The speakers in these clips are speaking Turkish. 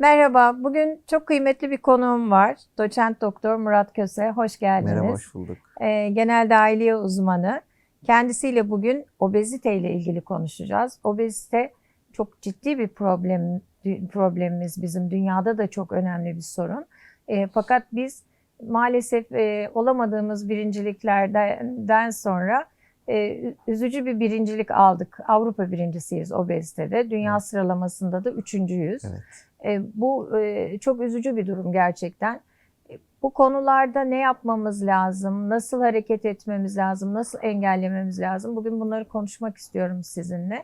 Merhaba, bugün çok kıymetli bir konuğum var. Doçent Doktor Murat Köse, hoş geldiniz. Merhaba, hoş bulduk. Ee, genel dahiliye uzmanı. Kendisiyle bugün obezite ile ilgili konuşacağız. Obezite çok ciddi bir problem problemimiz bizim. Dünyada da çok önemli bir sorun. Ee, fakat biz maalesef e, olamadığımız birinciliklerden sonra e, üzücü bir birincilik aldık. Avrupa birincisiyiz obezitede. Dünya Evet. sıralamasında da üçüncüyüz. Evet. E, bu e, çok üzücü bir durum gerçekten. E, Bu konularda ne yapmamız lazım? Nasıl hareket etmemiz lazım? Nasıl engellememiz lazım? Bugün bunları konuşmak istiyorum sizinle.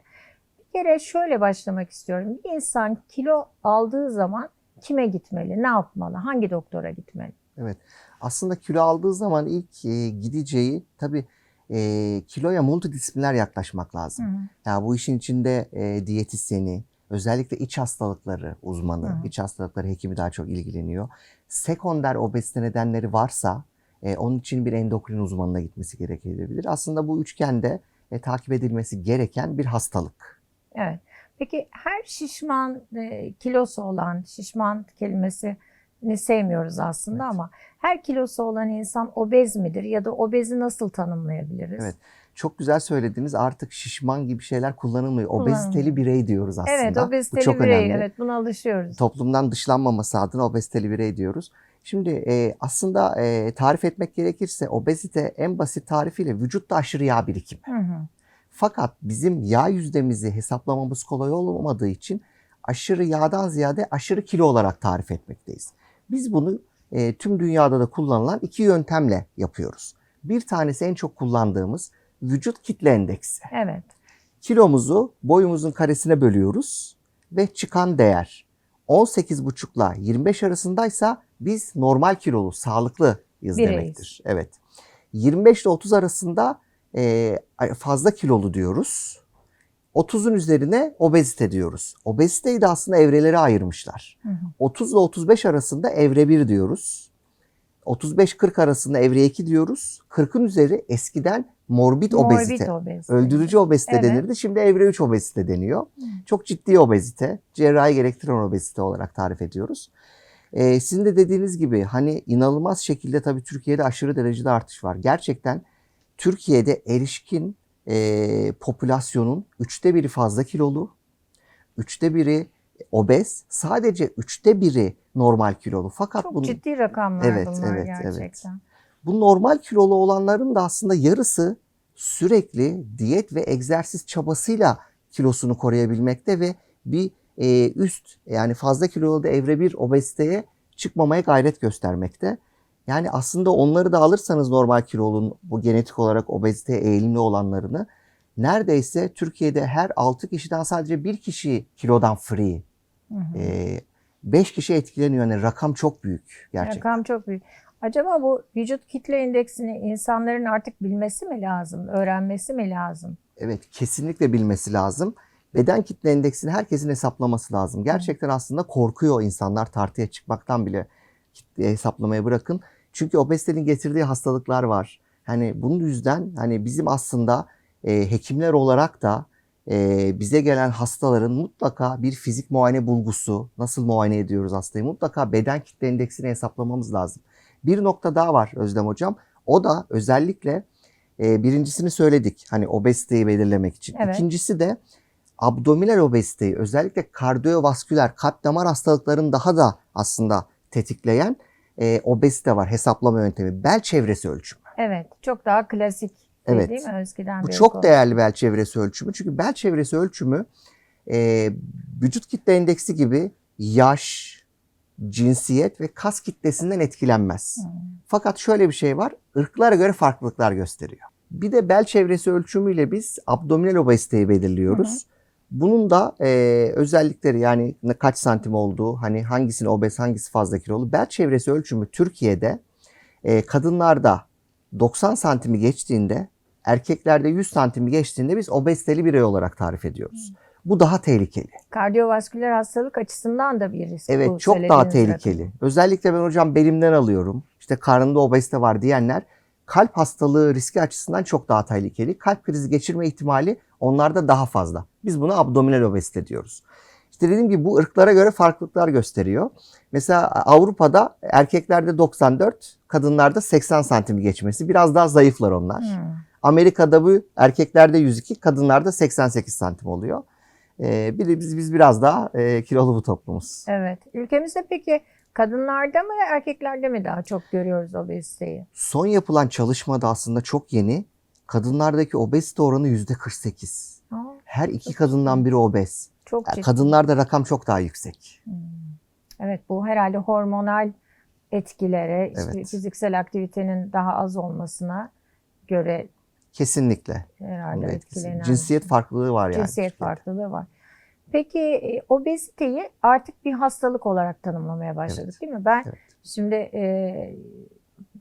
Bir kere şöyle başlamak istiyorum. Bir insan kilo aldığı zaman kime gitmeli? Ne yapmalı? Hangi doktora gitmeli? Aslında kilo aldığı zaman ilk e, gideceği tabii e, kiloya multidisipliner yaklaşmak lazım. Ya bu işin içinde e, diyetisyeni, özellikle iç hastalıkları uzmanı, Hı. iç hastalıkları hekimi daha çok ilgileniyor. Sekonder obezite nedenleri varsa e, onun için bir endokrin uzmanına gitmesi gerekebilir. Aslında bu üçgende e, takip edilmesi gereken bir hastalık. Evet. Peki her şişman, e, kilosu olan, şişman kelimesini sevmiyoruz aslında Evet. ama her kilosu olan insan obez midir ya da obezi nasıl tanımlayabiliriz? Evet. Çok güzel söylediniz. Artık şişman gibi şeyler kullanılmıyor. Obeziteli birey diyoruz aslında. Evet, Bu obeziteli çok birey. önemli. Evet, buna alışıyoruz. toplumdan dışlanmaması adına obeziteli birey diyoruz. Şimdi e, aslında e, tarif etmek gerekirse obezite en basit tarifiyle vücutta aşırı yağ birikimi. Hı hı. Fakat bizim yağ yüzdemizi hesaplamamız kolay olmadığı için aşırı yağdan ziyade aşırı kilo olarak tarif etmekteyiz. Biz bunu e, tüm dünyada da kullanılan iki yöntemle yapıyoruz. Bir tanesi en çok kullandığımız vücut kitle endeksi. Evet. Kilomuzu boyumuzun karesine bölüyoruz ve çıkan değer 18,5 ile 25 arasındaysa biz normal kilolu, sağlıklıyız Bireyiz. demektir. Evet. 25 ile 30 arasında e, fazla kilolu diyoruz. 30'un üzerine obezite diyoruz. Obeziteyi de aslında evrelere ayırmışlar. Hı hı. 30 ile 35 arasında evre 1 diyoruz. 35-40 arasında evre 2 diyoruz. 40'ın üzeri eskiden morbid, obezite. Morbid obezite. Öldürücü obezite Evet. denirdi. Şimdi evre 3 obezite deniyor. Çok ciddi obezite. Cerrahi gerektiren obezite olarak tarif ediyoruz. Ee, sizin de dediğiniz gibi hani inanılmaz şekilde tabii Türkiye'de aşırı derecede artış var. Gerçekten Türkiye'de erişkin e, popülasyonun üçte biri fazla kilolu, üçte biri obez, sadece üçte biri normal kilolu. Fakat Çok bunun, ciddi rakamlar Evet, bunlar evet, evet. gerçekten. bu normal kilolu olanların da aslında yarısı sürekli diyet ve egzersiz çabasıyla kilosunu koruyabilmekte ve bir e, üst yani fazla kilolu da evre bir obeziteye çıkmamaya gayret göstermekte. Yani aslında onları da alırsanız normal kilolun bu genetik olarak obeziteye eğilimli olanlarını neredeyse Türkiye'de her 6 kişiden sadece bir kişi kilodan free. Hı hı. 5 kişi etkileniyor. Yani rakam çok büyük gerçekten. Rakam çok büyük. Acaba bu vücut kitle indeksini insanların artık bilmesi mi lazım, öğrenmesi mi lazım? Evet kesinlikle bilmesi lazım. Beden kitle endeksini herkesin hesaplaması lazım. Gerçekten aslında korkuyor insanlar tartıya çıkmaktan bile kitle hesaplamaya bırakın. Çünkü obezitenin getirdiği hastalıklar var. Hani bunun yüzden hani bizim aslında e, hekimler olarak da e, bize gelen hastaların mutlaka bir fizik muayene bulgusu, nasıl muayene ediyoruz hastayı mutlaka beden kitle endeksini hesaplamamız lazım. Bir nokta daha var Özlem Hocam. O da özellikle e, birincisini söyledik hani obeziteyi belirlemek için. Evet. İkincisi de abdominal obeziteyi özellikle kardiyovasküler kalp damar hastalıklarını daha da aslında tetikleyen e, obezite var hesaplama yöntemi. Bel çevresi ölçümü. Evet, çok daha klasik Evet. değil mi eskiden Bu çok konu. değerli bel çevresi ölçümü. Çünkü bel çevresi ölçümü e, vücut kitle endeksi gibi yaş, cinsiyet ve kas kitlesinden etkilenmez. Hı. Fakat şöyle bir şey var. ırklara göre farklılıklar gösteriyor. Bir de bel çevresi ölçümüyle biz abdominal obeziteyi belirliyoruz. Bunun da e, özellikleri yani kaç santim olduğu, hani hangisinin obez, hangisi fazla kilolu. Bel çevresi ölçümü Türkiye'de e, kadınlarda 90 santimi geçtiğinde, erkeklerde 100 santimi geçtiğinde biz obeziteli birey olarak tarif ediyoruz. Bu daha tehlikeli. Kardiyovasküler hastalık açısından da bir risk. Evet bu çok daha tehlikeli. Özellikle ben hocam belimden alıyorum. İşte karnında obezite var diyenler kalp hastalığı riski açısından çok daha tehlikeli. Kalp krizi geçirme ihtimali onlarda daha fazla. Biz buna abdominal obezite diyoruz. İşte dediğim gibi bu ırklara göre farklılıklar gösteriyor. Mesela Avrupa'da erkeklerde 94, kadınlarda 80 santim geçmesi. Biraz daha zayıflar onlar. Hmm. Amerika'da bu erkeklerde 102, kadınlarda 88 santim oluyor. Ee, biz, biz biraz daha e, kilolu bir toplumuz. Evet. Ülkemizde peki kadınlarda mı erkeklerde mi daha çok görüyoruz obeziteyi? Son yapılan çalışmada aslında çok yeni. Kadınlardaki obezite oranı %48. Her iki kadından biri obez. çok Yani kadınlarda rakam çok daha yüksek. Hmm. Evet bu herhalde hormonal etkilere, işte Evet. fiziksel aktivitenin daha az olmasına göre Kesinlikle. herhalde etkilenen. Cinsiyet farklılığı var yani. Cinsiyet farklılığı var. Peki e, obeziteyi artık bir hastalık olarak tanımlamaya başladık Evet. değil mi? Ben Evet. şimdi e,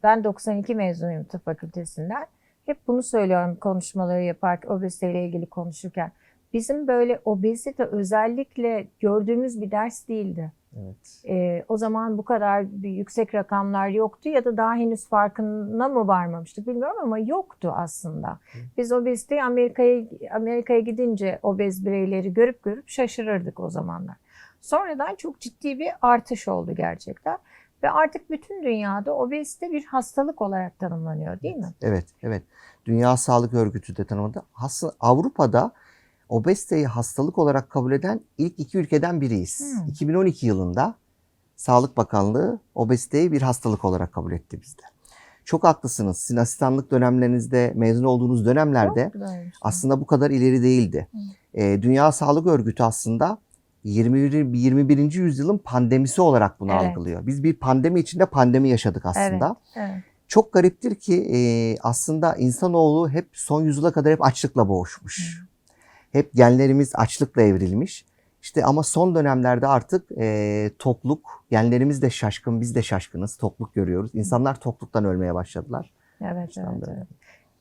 ben 92 mezunuyum tıp fakültesinden. Hep bunu söylüyorum konuşmaları yaparken obeziteyle ilgili konuşurken. Bizim böyle obezite özellikle gördüğümüz bir ders değildi. Evet. E, o zaman bu kadar bir yüksek rakamlar yoktu ya da daha henüz farkına mı varmamıştık bilmiyorum ama yoktu aslında. Biz obeziteyi Amerika'ya Amerika'ya gidince obez bireyleri görüp görüp şaşırırdık o zamanlar. Sonradan çok ciddi bir artış oldu gerçekten. Ve artık bütün dünyada obezite bir hastalık olarak tanımlanıyor değil mi? Evet, evet. Dünya Sağlık Örgütü de tanımladı. Aslında Avrupa'da obeziteyi hastalık olarak kabul eden ilk iki ülkeden biriyiz. Hmm. 2012 yılında Sağlık Bakanlığı obeziteyi bir hastalık olarak kabul etti bizde. Çok haklısınız. Sizin asistanlık dönemlerinizde, mezun olduğunuz dönemlerde aslında bu kadar ileri değildi. Hı. Ee, Dünya Sağlık Örgütü aslında 21. 21. yüzyılın pandemisi olarak bunu Evet. algılıyor. Biz bir pandemi içinde pandemi yaşadık aslında. Evet. Çok gariptir ki e, aslında insanoğlu hep son yüzyıla kadar hep açlıkla boğuşmuş. Hep genlerimiz açlıkla evrilmiş. İşte ama son dönemlerde artık e, tokluk, genlerimiz de şaşkın, biz de şaşkınız. Tokluk görüyoruz. İnsanlar tokluktan ölmeye başladılar. Evet, evet, evet.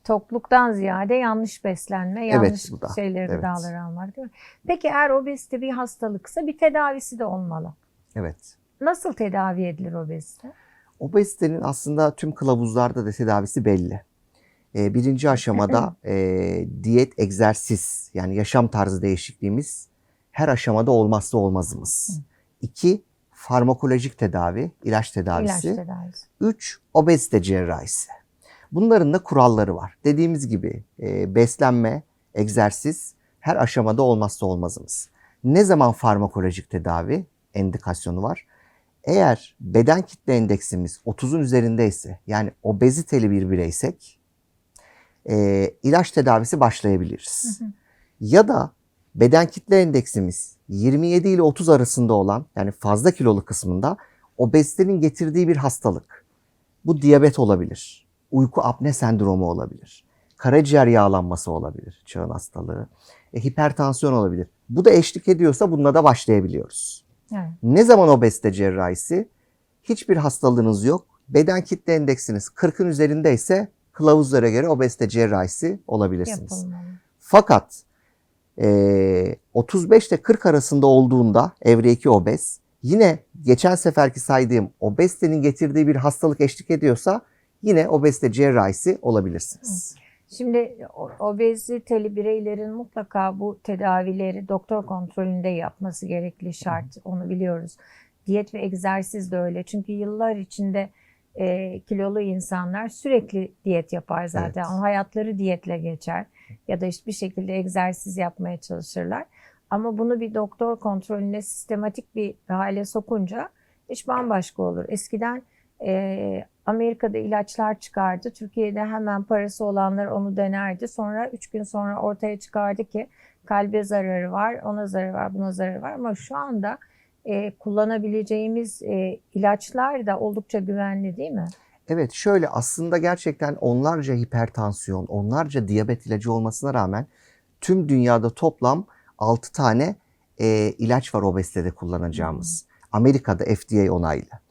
Tokluktan ziyade yanlış beslenme, Evet, yanlış bu da. şeyleri, Evet. gıdaları almak değil mi? Peki eğer obezite bir hastalıksa bir tedavisi de olmalı. Evet. Nasıl tedavi edilir obezite? Obezitenin aslında tüm kılavuzlarda da tedavisi belli. E, birinci aşamada e, diyet, egzersiz yani yaşam tarzı değişikliğimiz her aşamada olmazsa olmazımız. İki, farmakolojik tedavi, ilaç tedavisi. İlaç tedavisi. 3. Obezite cerrahisi. Bunların da kuralları var. Dediğimiz gibi e, beslenme, egzersiz her aşamada olmazsa olmazımız. Ne zaman farmakolojik tedavi endikasyonu var? Eğer beden kitle endeksimiz 30'un üzerindeyse yani obeziteli bir bireysek e, ilaç tedavisi başlayabiliriz. Hı hı. Ya da beden kitle endeksimiz 27 ile 30 arasında olan yani fazla kilolu kısmında obezitenin getirdiği bir hastalık. Bu diyabet olabilir. Uyku apne sendromu olabilir. Karaciğer yağlanması olabilir. Çağın hastalığı. E, hipertansiyon olabilir. Bu da eşlik ediyorsa bununla da başlayabiliyoruz. Evet. Ne zaman obezite cerrahisi? Hiçbir hastalığınız yok. Beden kitle endeksiniz 40'ın üzerindeyse kılavuzlara göre obezite cerrahisi olabilirsiniz. Yapılmalı. Fakat e, 35 ile 40 arasında olduğunda evre 2 obez yine geçen seferki saydığım obezitenin getirdiği bir hastalık eşlik ediyorsa yine obezite cerrahisi olabilirsiniz. Şimdi obeziteli bireylerin mutlaka bu tedavileri doktor kontrolünde yapması gerekli şart. Onu biliyoruz. Diyet ve egzersiz de öyle. Çünkü yıllar içinde e, kilolu insanlar sürekli diyet yapar zaten. Evet. Hayatları diyetle geçer. Ya da hiçbir şekilde egzersiz yapmaya çalışırlar. Ama bunu bir doktor kontrolüne sistematik bir hale sokunca iş bambaşka olur. Eskiden e, Amerika'da ilaçlar çıkardı. Türkiye'de hemen parası olanlar onu denerdi. Sonra 3 gün sonra ortaya çıkardı ki kalbe zararı var, ona zararı var, buna zararı var. Ama şu anda e, kullanabileceğimiz e, ilaçlar da oldukça güvenli değil mi? Evet şöyle aslında gerçekten onlarca hipertansiyon, onlarca diyabet ilacı olmasına rağmen tüm dünyada toplam 6 tane e, ilaç var obezitede kullanacağımız. Amerika'da FDA onaylı.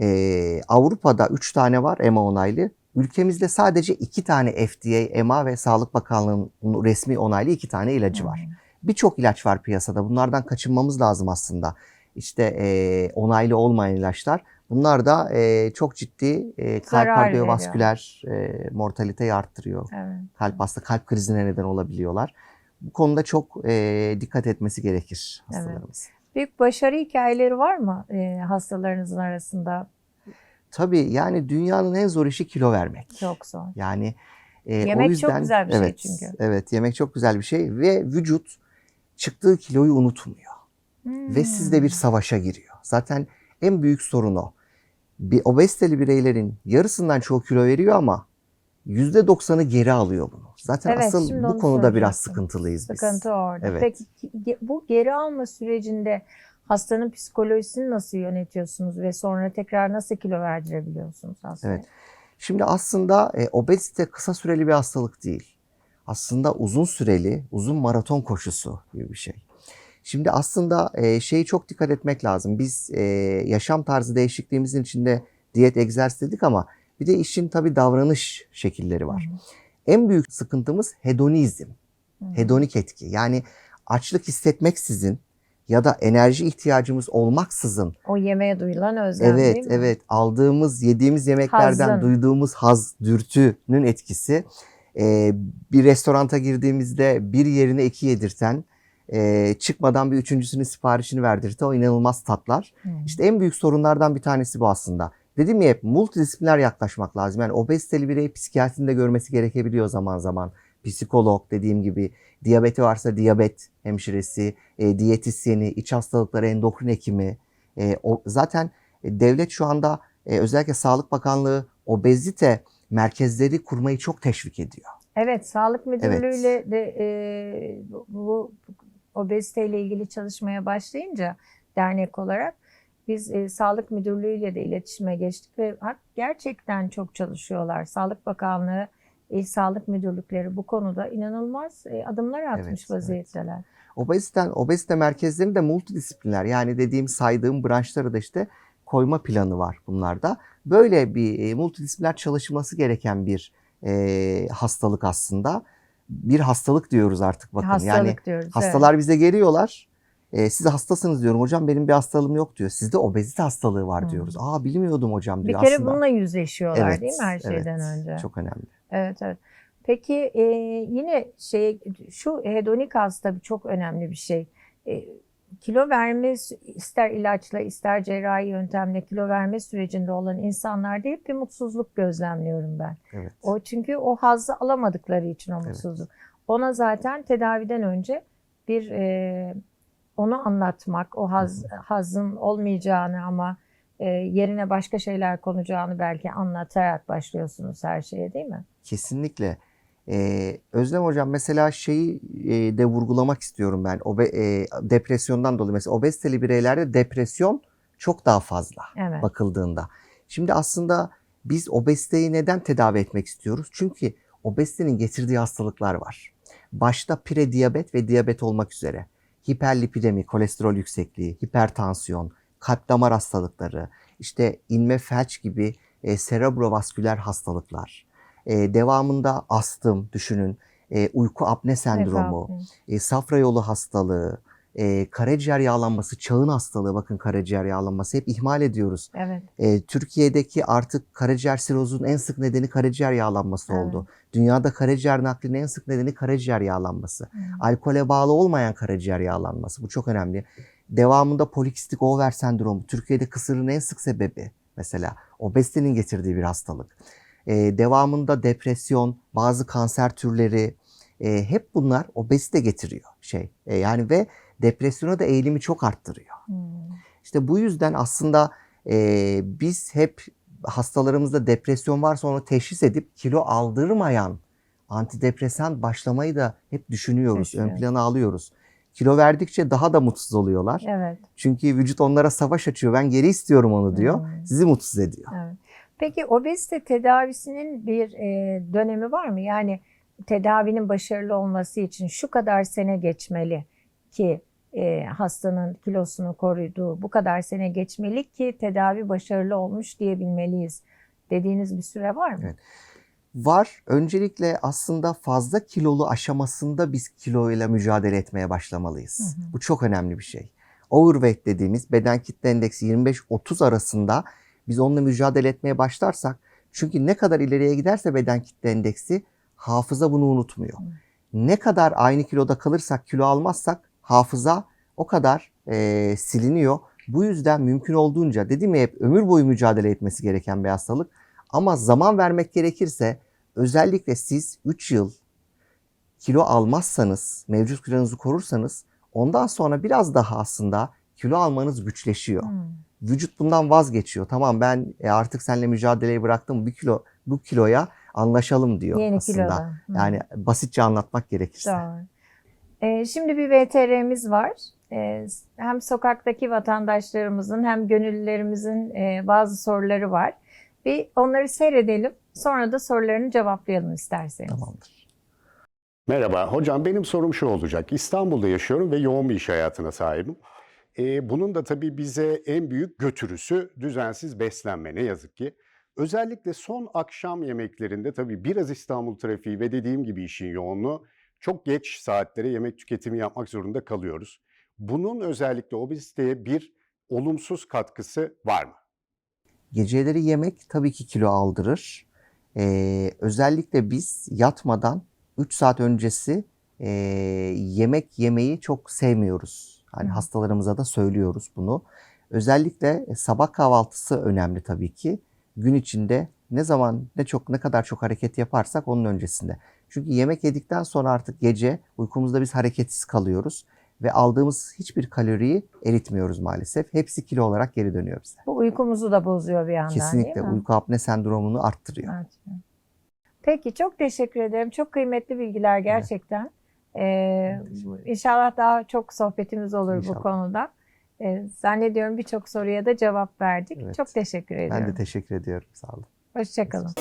E, Avrupa'da 3 tane var EMA onaylı. Ülkemizde sadece 2 tane FDA, EMA ve Sağlık Bakanlığı'nın resmi onaylı 2 tane ilacı var. Birçok ilaç var piyasada. Bunlardan kaçınmamız lazım aslında. İşte e, onaylı olmayan ilaçlar. Bunlar da e, çok ciddi e, kalp Zarar kardiyovasküler e, mortaliteyi arttırıyor. Evet. Kalp hasta kalp krizine neden olabiliyorlar. Bu konuda çok e, dikkat etmesi gerekir hastalarımız. Büyük başarı hikayeleri var mı e, hastalarınızın arasında? Tabii yani dünyanın en zor işi kilo vermek. Çok zor. Yani e, Yemek o çok yüzden güzel bir şey evet, çünkü. Evet, yemek çok güzel bir şey ve vücut çıktığı kiloyu unutmuyor ve sizde bir Hmm. savaşa giriyor. Zaten en büyük sorun o. Bir obeziteli bireylerin yarısından çoğu kilo veriyor ama %90'ı geri alıyor bunu. Zaten Evet, asıl bu onu konuda biraz sıkıntılıyız biz. Sıkıntı orada. Evet. Peki bu geri alma sürecinde hastanın psikolojisini nasıl yönetiyorsunuz ve sonra tekrar nasıl kilo verdirebiliyorsunuz hastaya? Evet. Şimdi aslında e, obezite kısa süreli bir hastalık değil. Aslında uzun süreli, uzun maraton koşusu gibi bir şey. Şimdi aslında e, şeyi çok dikkat etmek lazım. Biz e, yaşam tarzı değişikliğimizin içinde diyet, egzersiz dedik ama bir de işin tabii davranış şekilleri var. En büyük sıkıntımız hedonizm, Hı hı. hedonik etki. Yani açlık hissetmeksizin ya da enerji ihtiyacımız olmaksızın O yemeğe duyulan özlem Evet, değil mi? evet. Aldığımız, yediğimiz yemeklerden Hazın. duyduğumuz haz, dürtünün etkisi. Ee, bir restoranta girdiğimizde bir yerine iki yedirten, e, çıkmadan bir üçüncüsünün siparişini verdirten o inanılmaz tatlar. Hı. İşte en büyük sorunlardan bir tanesi bu aslında. Dedim ya hep multidisipliner yaklaşmak lazım. Yani obeziteli birey psikiyatrinde görmesi gerekebiliyor zaman zaman. Psikolog dediğim gibi, diyabeti varsa diyabet hemşiresi, e, diyetisyeni, iç hastalıkları endokrin hekimi. E, o, zaten e, devlet şu anda e, özellikle Sağlık Bakanlığı obezite merkezleri kurmayı çok teşvik ediyor. Evet, Sağlık Müdürlüğü'yle de e, bu obeziteyle ilgili çalışmaya başlayınca dernek olarak biz e, Sağlık Müdürlüğü'yle de iletişime geçtik ve gerçekten çok çalışıyorlar. Sağlık Bakanlığı, İl Sağlık Müdürlükleri bu konuda inanılmaz e, adımlar atmış Evet, evet. vaziyetteler. Obeziten, obezite merkezlerinin de multidisipliner yani dediğim saydığım branşları da işte koyma planı var bunlarda. Böyle bir e, multidisipliner çalışılması gereken bir e, hastalık aslında. Bir hastalık diyoruz artık bakın. Hastalık yani diyoruz. evet. hastalar bize geliyorlar. E, siz hastasınız diyorum hocam benim bir hastalığım yok diyor. Sizde obezite hastalığı var Hmm. diyoruz. Aa bilmiyordum hocam bir diyor kere aslında. bununla yüzleşiyorlar Evet, değil mi her şeyden evet. önce? Çok önemli. Evet evet. Peki e, yine şey şu hedonik haz tabii çok önemli bir şey. E, kilo verme ister ilaçla ister cerrahi yöntemle kilo verme sürecinde olan insanlarda hep bir mutsuzluk gözlemliyorum ben. Evet. O çünkü o hazzı alamadıkları için o Evet. mutsuzluk. Ona zaten tedaviden önce bir e, onu anlatmak, o haz, hazın olmayacağını ama e, yerine başka şeyler konacağını belki anlatarak başlıyorsunuz her şeye değil mi? Kesinlikle. Ee, Özlem Hocam mesela şeyi e, de vurgulamak istiyorum ben. Obe, e, depresyondan dolayı mesela obeziteli bireylerde depresyon çok daha fazla Evet. bakıldığında. Şimdi aslında biz obeziteyi neden tedavi etmek istiyoruz? Çünkü obezitenin getirdiği hastalıklar var. Başta prediyabet ve diyabet olmak üzere hiperlipidemi, kolesterol yüksekliği, hipertansiyon, kalp damar hastalıkları, işte inme felç gibi e, serebrovasküler hastalıklar. E, devamında astım düşünün, e, uyku apne sendromu, e, safra yolu hastalığı, e, karaciğer yağlanması, çağın hastalığı bakın karaciğer yağlanması hep ihmal ediyoruz. Evet. E, Türkiye'deki artık karaciğer sirozunun en sık nedeni karaciğer yağlanması Evet. oldu. Dünyada karaciğer naklinin en sık nedeni karaciğer yağlanması. Hı. Alkole bağlı olmayan karaciğer yağlanması bu çok önemli. Devamında polikistik over sendromu Türkiye'de kısırın en sık sebebi mesela obezitenin getirdiği bir hastalık. E, devamında depresyon, bazı kanser türleri e, hep bunlar obezite getiriyor şey. E, yani ve depresyona da eğilimi çok arttırıyor. Hmm. İşte bu yüzden aslında e, biz hep hastalarımızda depresyon varsa onu teşhis edip kilo aldırmayan antidepresan başlamayı da hep düşünüyoruz, ön Düşünüyoruz. plana alıyoruz. Kilo verdikçe daha da mutsuz oluyorlar. Evet. Çünkü vücut onlara savaş açıyor. Ben geri istiyorum onu diyor. Hmm. Sizi mutsuz ediyor. Evet. Peki obezite tedavisinin bir e, dönemi var mı? Yani tedavinin başarılı olması için şu kadar sene geçmeli ki e, hastanın kilosunu koruduğu bu kadar sene geçmeli ki tedavi başarılı olmuş diyebilmeliyiz. Dediğiniz bir süre var mı? Evet. Var. Öncelikle aslında fazla kilolu aşamasında biz kiloyla mücadele etmeye başlamalıyız. Hı hı. Bu çok önemli bir şey. Overweight dediğimiz beden kitle endeksi 25-30 arasında biz onunla mücadele etmeye başlarsak çünkü ne kadar ileriye giderse beden kitle endeksi hafıza bunu unutmuyor. Hı. Ne kadar aynı kiloda kalırsak kilo almazsak hafıza o kadar e, siliniyor. Bu yüzden mümkün olduğunca dedim ya hep ömür boyu mücadele etmesi gereken bir hastalık. Ama zaman vermek gerekirse özellikle siz 3 yıl kilo almazsanız, mevcut kilonuzu korursanız ondan sonra biraz daha aslında kilo almanız güçleşiyor. Hmm. Vücut bundan vazgeçiyor. Tamam ben e, artık seninle mücadeleyi bıraktım. Bir kilo bu kiloya anlaşalım diyor Yeni aslında. kiloda. Hmm. Yani basitçe anlatmak gerekirse. Doğru. Ee, şimdi bir VTR'miz var. Ee, hem sokaktaki vatandaşlarımızın hem gönüllülerimizin e, bazı soruları var. Bir onları seyredelim. Sonra da sorularını cevaplayalım isterseniz. Tamamdır. Merhaba, hocam benim sorum şu olacak. İstanbul'da yaşıyorum ve yoğun bir iş hayatına sahibim. Ee, bunun da tabii bize en büyük götürüsü düzensiz beslenme ne yazık ki. Özellikle son akşam yemeklerinde tabii biraz İstanbul trafiği ve dediğim gibi işin yoğunluğu çok geç saatlere yemek tüketimi yapmak zorunda kalıyoruz. Bunun özellikle obeziteye bir olumsuz katkısı var mı? Geceleri yemek tabii ki kilo aldırır. Ee, özellikle biz yatmadan 3 saat öncesi e, yemek yemeyi çok sevmiyoruz. Hani hastalarımıza da söylüyoruz bunu. Özellikle e, sabah kahvaltısı önemli tabii ki. Gün içinde ne zaman ne çok ne kadar çok hareket yaparsak onun öncesinde. Çünkü yemek yedikten sonra artık gece uykumuzda biz hareketsiz kalıyoruz ve aldığımız hiçbir kaloriyi eritmiyoruz maalesef. Hepsi kilo olarak geri dönüyor bize. Bu uykumuzu da bozuyor bir yandan Kesinlikle değil mi? uyku apne sendromunu arttırıyor. Evet. Peki çok teşekkür ederim. Çok kıymetli bilgiler gerçekten. Ee, inşallah daha çok sohbetimiz olur bu İnşallah. konuda. Ee, zannediyorum birçok soruya da cevap verdik. Evet. Çok teşekkür ediyorum. Ben de teşekkür ediyorum. Sağ olun. Hoşçakalın.